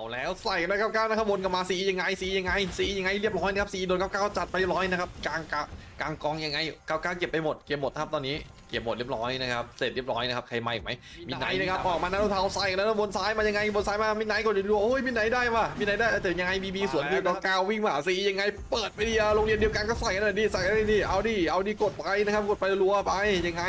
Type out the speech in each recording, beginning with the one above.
เอาแล้วใส่กันแล้วเก้าเก้านะครับวนกลับมาสียังไงสียังไงสียังไงเรียบร้อยนะครับสีโดนเก้าเก้าจัดไปเรียบร้อยนะครับกลางกะกลางกองยังไงเก้าเก้าเก็บไปหมดเก็บหมดครับตอนนี้เก็บหมดเรียบร้อยนะครับเสร็จเรียบร้อยนะครับใครมาอีกไหมมินไนท์นะครับออกมาหน้าเท้าใส่กันแล้วบนซ้ายมายังไงบนซ้ายมามินไนท์กดดูโอ้ยมินไนท์ได้ว่ะมินไนท์ได้แต่ยังไงบีบีสวนคือเก้าเก้าวิ่งมาหาสียังไง เปิดไปดิโรงเรียนเดียวกันก็ใส่กันเลยดิใส่กันเลยดิเอาดิเอาดิกดไปนะครับกดไปรัวไปยังไง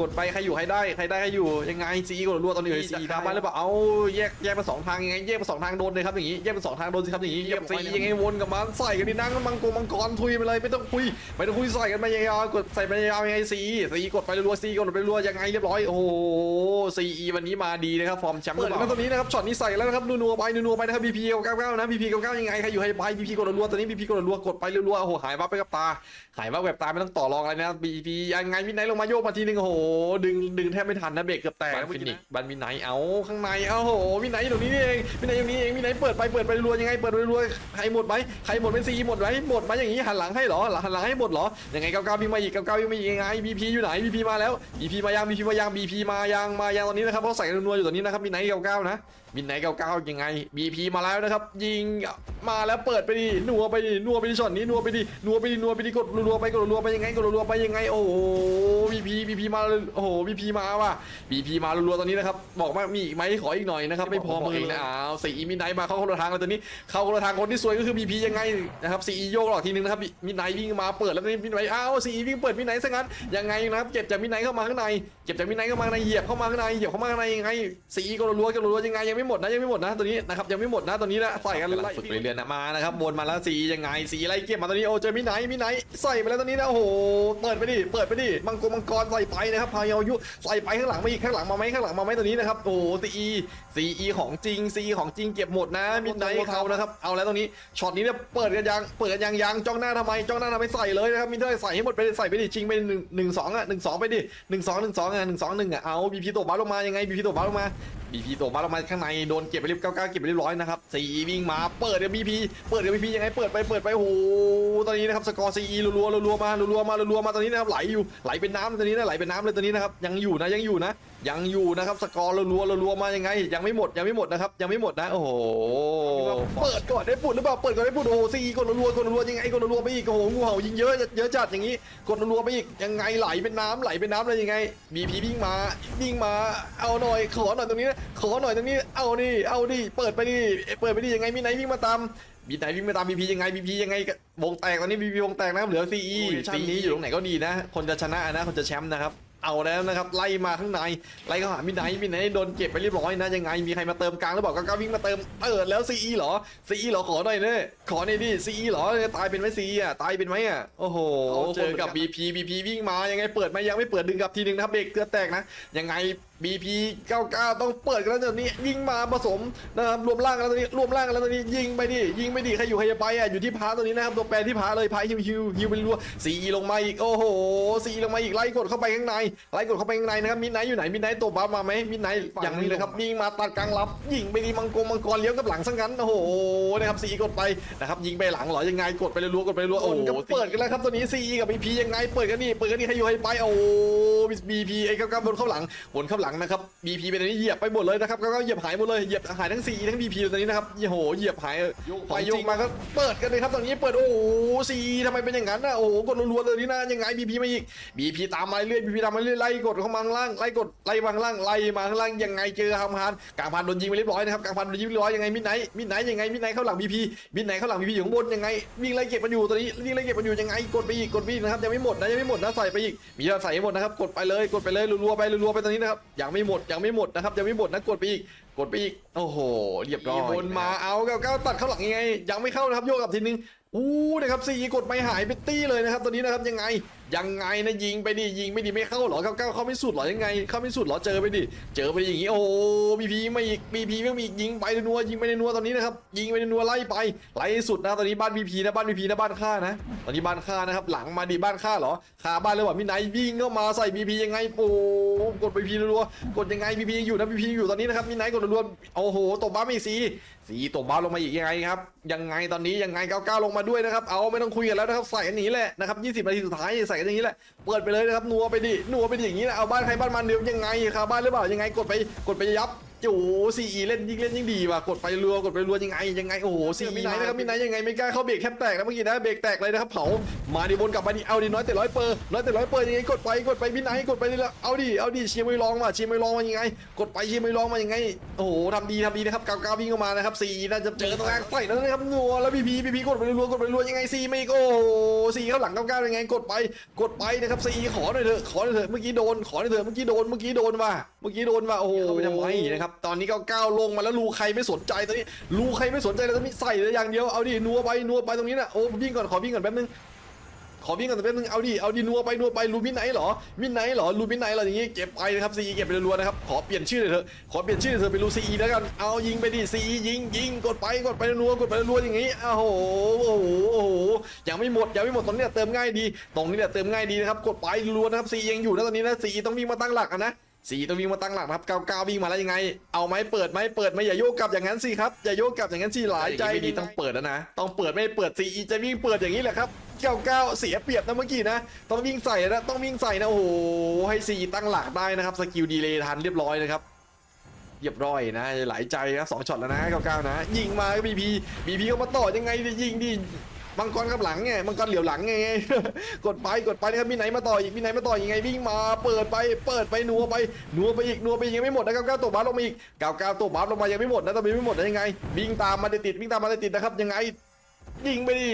กดไปใครอยู่ใครได้ใครได้ใครอยู่ยังไงซีกดรัวตอนนี้เลยซีดามาหรือเปล่าเอาแยกแยกเป็นสองทางยังไงแยกเป็นสองทางโดนเลยครับอย่างงี้แยกเป็นสองทางโดนสิครับอย่างงี้แยกซียังไงวนกับมันใส่กันดินั่งมังกรมังกรทุยไปเลยไม่ต้องคุยไม่ต้องคุยใส่กันไปยาวๆกดใส่ไปยาวๆยังไงซีซีกดไปรัวซีกดไปรัวยังไงเรียบร้อยโอ้โหซีวันนี้มาดีนะครับฟอร์มแชมป์เปิดแล้วตอนนี้นะครับช็อตนี้ใส่แล้วนะครับนัวๆไปนัวๆไปนะครับบีพีเก้าเก้านะบีพีเก้าเก้ายังไงใครอยู่ใครไปบีพีกดรัวตอนนี้บีพีกดรัวกดไปรัวๆโอ้โหหายวับไปกับตาหายว่าแบบตายไม่ต้องต่อรองอะไรนะบีพียังไงมินไนท์ลงมาโยกมาทีนึงโอ้โหดึงดึงแทบไม่ทันนะเบรกเกือบแตกฟินิกบันมินไนท์เอาข้างในเอาโหมินไนท์อยู่ตรงนี้นี่เองมินไนท์อยู่นี่เองมินไนท์เปิดไปเปิดไปรัวยังไงเปิดไปรัวใครหมดไหมใครหมดเป็นซีหมดไหมหมดไหมอย่างนี้หันหลังให้เหรอหันหลังให้หมดเหรอยังไงเก้าเก้าวิ่งมาอีกเก้าเก้าวิ่งมาอีกยังไงบีพีอยู่ไหนบีพีมาแล้วบีพีมายังบีพีมายังบีพีมายังมายังตอนนี้นะครับเพราะใส่นัวๆอยู่ตอนนี้นะครับมินไนท์เก้าเก้านะมินไนท์เก้าเก้ายังไงบีพีมาแล้วนะครับยิงมาแล้วเปิดไปดินัวไปดินัวไปดิช็อตนี้นัวไปดินัวไปดินัวไปดิกดรัวๆไปกดรัวๆไปยังไงกดรัวๆไปยังไงโอ้โหบีพีบีพีมาโอ้โหบีพีมาว่ะบีพีมารัวๆตอนนี้นะครับบอกว่ามีอีกไหมขออีกหน่อยนะครับไม่พอมือนะอ้าวสีมินไนท์มาเข้าคนละทางแล้วตอนนี้เข้าคนละทางคนที่สวยก็คือบีพียังไงนะครับสีโยกหลอกทีนึงนะครับมินไนท์วิ่งมาเปิดแล้วตอนนี้มินไนท์อ้าวสีวิ่งเปิดมินไนท์ซะงั้นยังไงนะครับเก็บจากมินไนท์เข้ามาข้างในเก็บจากมินไนท์เข้ามาข้างในเหยียบเข้ามาข้างในเหยียบเข้ามาข้างในยังไงสีกดรัวๆกดรัวๆยังไงยังไม่หมดนะยังไม่หมดนะตัวนี้นะครับยังไม่หมดนะตัวนี้นะใส่กันไล่ฝึกเรื่อยๆนะมานะครับวนมาแล้วสียังไงสีไล่เก็บมาตัวนี้โอ้เจอมินไนท์มินไนท์ใส่ไปแล้วตัวนี้นะโอ้โหเปิดไปดิเปิดไปดิมังกรมังกรใส่ไปนะครับพายายุใส่ไปข้างหลังมาอีกข้างหลังมาไหมข้างหลังมาไหมตัวนี้นะครับโอ้ซีซีอีของจริงซีของจริงเก็บหมดนะมินไนท์เขานะครับเอาแล้วตรงนี้ช็อตนี้เนี่ยเปิดกันยังเปิดกันยังยังจ้องหน้าทำไมจ้องหน้าทำไมใส่เลยนะครับมินไนท์ใส่ให้หมดไปใส่ไปดิจริงไปหนึ่งหนึ่งสองอะหนึ่งสองไปดิหนึ่งสองหนึ่งสองอะหนึ่งสองหนึ่งอะเอาบีพีตกบ้าลงมายังไงบีพีตกบ้าลงมาบีพีตกบ้าลงมาข้างในโดนเก็บไปเรียบเก้าเก้าเก็บไปเรียบร้อยนะครับซีวิ่งมาเปิดกับีพีเปิดกับบีพียังไงเปิดไปเปิดไปโอ้โหตอนนี้นะครับสกอร์ซีรัวรัวรัวมารัวๆมารัวๆมาตอนนี้นะครับไหลอยู่ไหลเป็นน้ำตอนนี้นะไหลเป็นน้ำเลยตอนนี้นะครับยังอยู่นะยังอยู่นะยังอยู่นะครับสกอร์รัวๆรัวๆมายังไง ยังไม่หมดยังไม่หมดนะครับยังไม่หมดนะโอ้โหเปิดก่อนได้ปุ่นหรือเปล่าเปิดก่อนได้ปุ่นโอ้โหซีกดรัวๆกดรัวๆยังไงกดรัวๆไปอีกโอ้โหงูเห่ายิงเยอะเยอะจัดอย่างนี้กดรัวๆไปอีกยังไงไหลเป็นน้ำไหลเป็นน้ำเลยยังไงบีพีวิ่งมาวิ่งมาเอาหน่อยขอหน่อยตรงนี้นะขอหน่อยตรงนี้เอาดิเอาดิเปิดไปดิเปิดไปดิยังไงมีไหนวิ่งมาตามมีไหนวิ่งมาตามบีพียังไงบีพียังไงวงแตกตอนนี้บีพีวงแตกนะครับเหลือซีอีซีอีอยู่ตรงไหนก็ดีนะ คนจะชนะนะคนจะแชมป์นะครับ เอาแล้วนะครับไล่มาข้างในไล่เข้าหามินไนท์มินไนท์โดนเก็บไปเรียบร้อยนะยังไงมีใครมาเติมกลางแล้วบอกก้าววิ่งมาเติมเปิดแล้วซีอีเหรอซีอีเหรอขอหน่อยเน่ขอหน่อยดิซีอีเหรอตายเป็นไหมซีอะตายเป็นไหมอะโอ้โหเจอกับบีพีบีพีวิ่งมายังไงเปิดมายังไม่เปิดดึงกลับทีนึงนะครับเบรกเกลือแตกนะยังไง BP 99 ต้องเปิดกันแล้วตอนนี้ยิงมาผสมนะครับรวมร่างกันแล้วตอนนี้รวมร่างกันแล้วตอนนี้ยิงไปดิยิงไปดิใครอยู่ใครจะไปอะอยู่ที่พาตัวนี้นะครับตัวแปรที่พาเลยพาฮิวฮิวฮิวไปรัวสีลงมาอีกโอ้โหสีลงมาอีกไล่กดเข้าไปข้างในไล่กดเข้าไปข้างในนะครับมินไนท์อยู่ไหนมินไนท์ตัวบัฟมาไหมมินไนท์อย่างนี้เลยครับยิงมาตัดกลางรับยิงไปดิมังกรมังกรเลี้ยวกับหลังซะงั้นโอ้โหนะครับสีกดไปนะครับยิงไปหลังเหรอยังไงกดไปรัวๆกดไปรัวๆโอ้โหเปิดกันแล้วครับตัวนี้ซีกับ BP ยังไงเปิดกันนี่เปิดกันนี่ใครอยู่ใครไปโอ้ BP ไอ้ก้าวๆบนเข้าหลังบนเข้าหลังังนะครับ BP เป็นอันนี้เหยียบไปหมดเลยนะครับก้าวๆเหยียบหายหมดเลยเหยียบหายทั้ง C ทั้ง BP ตอนนี้นะครับโอ้โหเหยียบหายไปโยกมาก็เปิดกันเลยครับตอนนี้เปิดโอ้โห C ทำไมเป็นอย่างนั้นนะโอ้โหกดรัวๆเลยนี่นะยังไง BP มาอีก BP ตามมาเรื่อย BP ตามมาเรื่อยไล่กดเข้ามาข้างล่างไล่กดไล่มาข้างล่างไล่มาข้างล่างยังไงเจอทางพานกลางพานโดนยิงไปเรียบร้อยนะครับกลางพานโดนยิงเรียบร้อยยังไงมิดไนท์มิดไนท์ยังไงมิดไนท์เข้าหลัง BP มิดไนท์เข้าหลัง BP อยู่ข้างบนยังไงวิ่งไล่เก็บมันอยู่ตอนนี้วิ่งไล่เก็บมันอยู่ยังไงกดไปอีกกดไปอีกนะครับยังไม่หมดนะยังไม่หมดนะใส่ไปอีกมีเราใส่ให้หมดนะครับกดไปเลยกดไปเลยรัวๆไปรัวๆไปตอนนี้นะครับยังไม่หมดยังไม่หมดนะครับยังไม่หมดนะกดไปอีกกดไปอีกโอ้โหเรียบร้อยวนมาเอาก้าวก้าวตัดเข้าหลังยังไง ยังไม่เข้านะครับโยกกลับทีนึงอู้นะครับซีกดไม่หายเป็นตี้เลยนะครับตัวนี้นะครับยังไง ยังไงนะยิงไปดิยิงไม่ดีไม่เข้าหรอก้าวก้าเข้าไม่สุดหรอยังไง เข้าไม่สุดหรอเจอไปดิเจอไปอย่างงี้โอ้บีพีไม่อีกบีพีไม่มีอีกยิงไปในนัวยิงไปในนัวตอนนี้นะครับยิงไปในนัวไล่ไปไล่สุดนะตอนนี้บ้านบีพีนะบ้านบีพีนะบ้านข้านะ ตอนนี้บ้านข้านะครับหลังมาดิบ้านข้าเหรอขาบ้านเลยว่ะมิไนวิ่งเข้ามาใส่บีพียังไงโอ้กดบีพีรัวกดยังไงบีพียังอยู่นะบีพีอยู่ตอนนี้นะครับมิไนกดรัวโอ้โหตบบ้าไม่สีสีตบบ้าลงมาอีกยังไงครับยังไงตอนนี้ยังไงก้าวก้าลงมาด้วยนะครับเอาไม่ต้องคุยกันแล้วนะครับใส่กันนีแหละนะครับ20นาทีสุดท้ายใส่กันอย่างนี้แหละ เปิดไปเลยนะครับนัวไปดินัวไปดิอย่างนี้แหละเอาบ้านใครบ้านมันเดี๋ยวยังไงคาบ้านหรือเปล่ายังไงกดไปกดไปยับ โอ้โหซีอีเล่นยิ่งเล่นยิ่งดีว่ะกดไปรัวกดไปรัวยังไงยังไงโอ้โหซีมีไหนนะครับมีไหนยังไงไม่กล้าเข้าเบรกแทบแตกนะเมื่อกี้นะเบรกแตกเลยนะครับเผามาดิบนกลับมาดิเอาดิน้อยแต่ร้อยเปอร์น้อยแต่ร้อยเปอร์ยังไงกดไปกดไปพี่ไหนกดไปนี่ละเอาดิเอาดิเชียร์ไม่ลองมาเชียร์ไม่ลองมายังไง กดไปเชียร์ไม่ลองมายังไงโอ้โหทำดีทำดีนะครับกาวกาววิ่งเข้ามานะครับซีน่าจะเจอตรงกลางใส่แล้วนะครับนัวแล้วพีพีพีพีกดไปรัวกดไปรัวยังไงซีไม่โอ้โหซีเข้าหลังกาวกาวยังไงกดไปกดไปนะครับซีขอหน่อยเถอะขอหน่อยเถอะเมื่อกี้โดนขอหน่อยเถอะเมื่อกี้โดนเมื่อกี้โดนว่ะเมื่อกี้โดนว่ะโอ้โหเข้าไปทำไมนะครับตอนนี้ก้าวก้าวลงมาแล้วลูใครไม่สนใจตอนนี้ลูใครไม่สนใจแล้วตอนนี้ใส่เลยอย่างเดียวเอาดินัวไปนัวไปตรงนี้นะโอ้วิ่งก่อนขอวิ่งก่อนแป๊บนึงขอวิ่งก่อนแป๊บนึงเอาดิเอาดินัวไปนัวไปลูมินไหนเหรอมินไหนเหรอลูมินไหนเหรออย่างงี้เก็บไปนะครับซีเก็บไปรัวๆนะครับขอเปลี่ยนชื่อเลยเถอะขอเปลี่ยนชื่อเธอเป็นลูซีแล้วกันเอายิงไปดิซียิงยิงกดไปกดไปนัวกดไปรัวอย่างงี้อ้โหโอ้โหโอ้โหยังไม่หมดยังไม่หมดตรงนี้เติมง่ายดี ตรงนี้เนี่ยเติมง่ายดีนะครับกดไปรัวนะครับซียังอยู่นะตอนนี้นะซีต้องวิ่งมาตั้งหลักนะ สีต้องวิ่งมาตั้งหลักนะครับเก้าวก้าวิ่งมาแล้วยังไง เอาไหมเปิดไหมเปิดไหมอย่าโยกกลับอย่างนั้นสิครับอย่าโยกกลับอย่างนั้นสิหลายใจดีต้องเปิดแล้วนะต้องเปิดไม่เปิดสีจะวิ่งเปิดอย่างนี้แหละครับเก้าวก้าเสียเปรียบนะเมื่อกี้นะต้องวิ่งใส่นะต้องวิ่งใส่นะโอ้โหให้สีตั้งหลักได้นะครับสกิลดีเลย์ทันเรียบร้อยนะครับเรียบร้อยนะหลายใจครับสองช็อตแล้วนะเก้าวก้านะ ยิงมาก็บีพีบีพีเข้ามาต่อยังไงดิยิงดิ มังกรกับหลังไงมังกรเหลียวหลังไง กดไปกดไปนะครับมีไหนมาต่ออีกมีไหนมาต่อยังไงวิ่งมาเปิดไปเปิดไปนัวไปนัวไปอีกนัวไปยังไม่หมดนะครับก้าวตัวบาสลงมาอีกก้าวก้าวตัวบาสลงมายังไม่หมดนะตอนนี้ไม่หมดยังไงวิ่งตามมาติดๆวิ่งตามมาติดๆนะครับยังไง ยิงไปดิ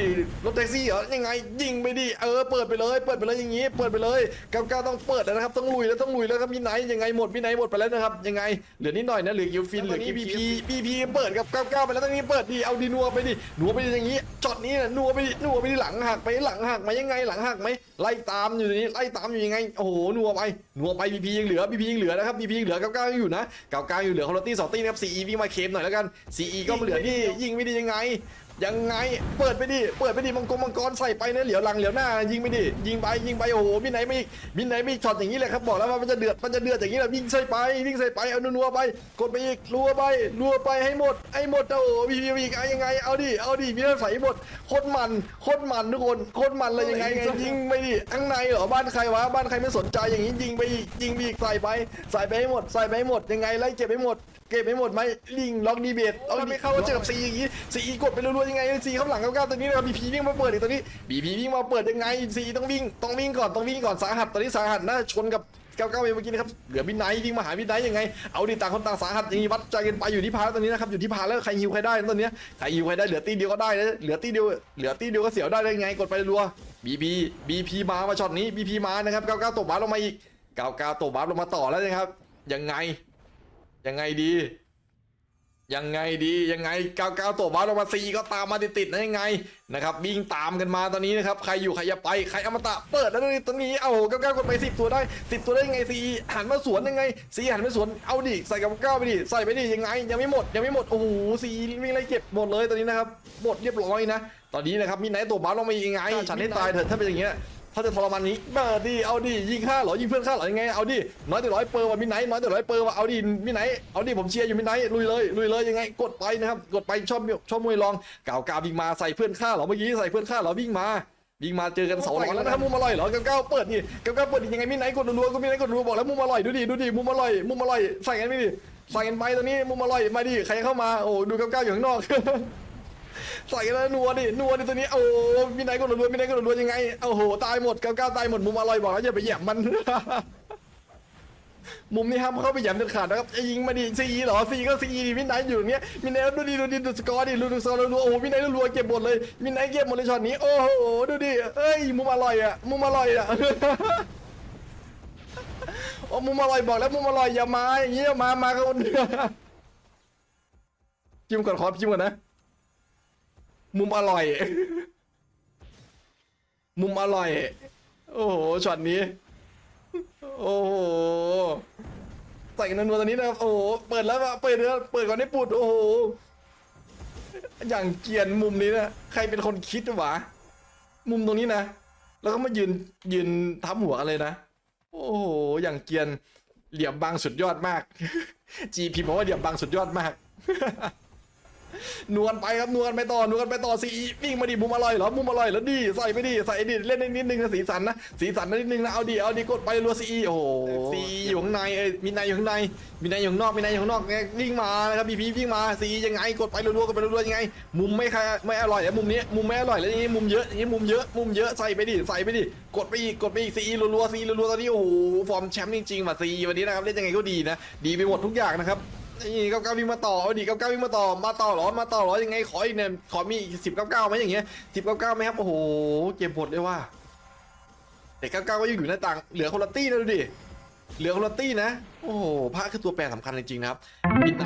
รถแท็กซี่เหรอยังไงยิงไปดิเออเปิดไปเลย เปิดไปเลยอย่างงี้ เปิดไปเลยก้าวก้าวต้องเปิดแล้วนะครับต้องลุยแล้วต้องลุยแล้วครับมีไหนยังไงหมดมีไหนหมดไปแล้วนะครับยังไงเหลือนิดหน่อยนะเหลือกิวฟินเหลือกีพีพีพีพีเปิดกับก้าวก้าวไปแล้วตรงนี้เปิดดิเอาดินัวไปดินัวไปดิอย่างงี้จอดนี้นะนัวไปดินัวไปดิหลังหักไปหลังหักมายังไงหลังหักไหมไล่ตามอยู่นี้ไล่ตามอยู่ยังไงโอ้โหนัวไปนัวไปพีพียังเหลือพีพียังเหลือนะครับพีพียังเหลือก้าวก้าวยังอยู่นะก้าวก้าวยังเหลือคอร์ตี้สองตีนะครับซีอีวิ่งมาเคมหน่อยแล้วกันซีอีก็เหลือนี่ยิงไม่ดียังไง ยังไงเปิดไปดิเปิดไปดิมังกรมังกรใส่ไปนะเหลียวหลังเหลียวหน้า ยิงไปดิยิงไปยิงไปโอ้โหมินไหนไม่มินไหนไม่ช็อตอย่างนี้เลยครับบอกแล้วว่ามันจะเดือดมันจะเดือดอย่างนี้แหละวิ่งใส่ไปวิ่งใส่ไปเอานัวๆไป กดไปอีกรัวไปรัวไปให้หมดให้หมดโอ้โหพีพีอีกเอายังไงเอาดิเอาดิมีเรื่องใส่หมดโคตรมันโคตรมันทุกคนโคตรมันเลยยังไงไงยิงไปดิข้างในเหรอบ้านใครวะบ้านใครไม่สนใจอย่างนี้ยิงไปอีกยิงไปอีกใส่ไปใส่ไปให้หมดใส่ไปให้หมดยังไงไล่เก็บให้หมดเก็บให้หมดไหมลิงล็อกดีเบตล็อกไม่เข้าเจอกับซีอย่างนี้ซีกดไปรัวๆยังไงซีเข้าหลังเก้าเก้าตัวนี้นะบีพีวิ่งมาเปิดอีกตัวนี้บีพีวิ่งมาเปิดยังไงซีต้องวิ่งต้องวิ่งก่อนต้องวิ่งก่อนสาหัสตอนนี้สาหัสน่าจะชนกับเก้าเก้าเมื่อกี้นะครับเหลือบินไนท์วิ่งมาหาบินไนท์ยังไงเอาดิต่างคนต่างสาหัสอย่างนี้วัดใจกันไปอยู่ที่พาแล้วตอนนี้นะครับอยู่ที่พาร์แล้วใครฮิวใครได้ตอนนี้ใครฮิวใครได้เหลือตีเดียวก็ได้เหลือตีเดียวเหลือตีเดียวก็เสียวได้ได้ไงกดไปรัวบีพีบีพีมามาช็อตนี้บีพีมานะครับเก้าเก้าตบบัฟลงมาอีกเก้าเก้าตบบัฟลงมาต่อแล้วนะครับยังไง ยังไงดี ยังไงดียังไงก้าวก้าวตัวบาสลงมาซีก็ตามมาติดๆนะยังไงนะครับวิ่งตามกันมาตอนนี้นะครับใครอยู่ใครจะไปใครอมตะเปิดแล้วตอนนี้เอาก้าวก้าวกดไปสิบตัวได้สิบตัวได้ยังไงซีหันมาสวนยังไงซีหันมาสวนเอาดิใส่กับก้าวไปดิใส่ไปดิยังไง ยังไม่หมดยังไม่หมดโอ้โหซีวิ่งไล่เก็บหมดเลยตอนนี้นะครับหมดเรียบร้อยนะ ตอนนี้นะครับมีไหนตัวบาสลงมายังไงฉันให้ตายเถอะถ้าเป็นอย่างเงี้ย ถ้าจะทรมานนี้เปิดดิเอาดิยิงฆ่าเหรอยิงเพื่อนฆ่าเหรอยังไงเอาดิน้อยแต่ร้อยเปอร์ว่ะมินไนท์น้อยแต่ร้อยเปอร์ว่ะเอาดิมินไนท์เอาดิผมเชียร์อยู่มินไนท์ลุยเลยลุยเลยยังไงกดไปนะครับกดไปชอบชอบมวยรองกาวกาววิ่งมาใส่เพื่อนฆ่าเหรอเมื่อกี้ใส่เพื่อนฆ่าเหรอวิ่งมาวิ่งมาเจอกันเสาหลอนแล้วนะครับมุมอร่อยเหรอก้าวก้าวเปิดดิก้าวก้าวเปิดดิยังไงมินไนท์กดรัวๆก็มินไนท์กดรัวบอกแล้วมุมอร่อยดูดิดูดิมุมอร่อยมุมอร่อยใส่กันไม่ดิใส่กันไปตอนนี้มุมอร่อยมาดิใครเข้ามาโอ้ดูก้าวก้าวอยู่ข้างนอก ใส่แล้วนัวดินัวดิตัวนี้โอ้มีไหนก็รัวมีไหนก็รัวยังไงโอ้โหตายหมดก้าวก้าตายหมดมุมอร่อยบอกแล้วอย่าไปแย่มมัน มุมนี้ห้ามเข้าไปแย่มเด็ดขาดนะครับจะยิงมาดิซีหรอซีก็ซีดิมินไนอยู่เนี้ยมินไนดูดิดูดิดูสกอร์ดิดูดูสกอร์รัวโอ้โหมินไนรัวเก็บหมดเลยมินไนเก็บหมดเลยช็อตนี้โอ้โหดูดิเอ้ยมุมอร่อยอะมุมอร่อยอะโอ้มุมอร่อยบอกแล้วมุมอร่อยอย่ามาอย่างเงี้ยมามากันจิ้มก่อนขอจิ้มก่อนนะ มุมอร่อย มุมอร่อย โอ้โหช็อตนี้ โอ้โหใส่กันนัวๆตอนนี้นะครับ โอ้โห เปิดแล้วอะเปิดแล้วเปิดก่อนได้ปุด โอ้โห อย่างเกียนมุมนี้นะ ใครเป็นคนคิดวะ มุมตรงนี้นะ แล้วก็มายืนยืนทับหัวเลยนะ โอ้โห อย่างเกียนเหลี่ยมบางสุดยอดมาก GP บอกว่าเหลี่ยมบางสุดยอดมาก นวลไปครับนวลไปต่อนวลไปต่อซีวิ่งมาดิมุมอร่อยเหรอมุมอร่อยแล้วดิใส่ไปดิใส่ดิเล่นนิดนึงนะสีสันนะสีสันนิดนึงนะเอาดิเอาดิกดไปรัวซีโอ้โหซีอยู่ข้างในเอ้ยมีในอยู่ข้างในมีในอยู่ข้างนอกมีในอยู่ข้างนอกเนี่ยวิ่งมานะครับบีพีวิ่งมาซียังไงกดไปรัวๆกดไปรัวๆยังไง มุมไม่ค่ไม่อร่อยแล้วมุมนี้มุมไม่อร่อยแล้วอย่างนี้มุมเยอะอย่างนี้มุมเยอะมุมเยอะใส่ไปดิใส่ไปดิกดไปอีกกดไปอีกซีรัวๆซีรัวๆตอนนี้โอ้โหฟอร์มแชมป์จริงๆว่ะซีวันนี้นะครับเล่นยังไงก็ดีนะดีไปหมดทุกอย่างนะครับ นี่เก้าเก้าวิ่งมาต่อเอาดิเก้าเก้าวิ่งมาต่อมาต่อเหรอมาต่อเหรอยังไงขออีกเนี่ยขอมีสิบเก้าเก้าไหมอย่างเงี้ยสิบเก้าเก้าไหมครับโอ้โหเก็บหมดเลยว่าแต่เก้าเก้าก็ยังอยู่หน้าต่างเหลือคนละตี้นะดูดิเหลือคนละตี้นะ โอ้โหพระคือตัวแปรสำคัญจริงๆนะครับมิดไหน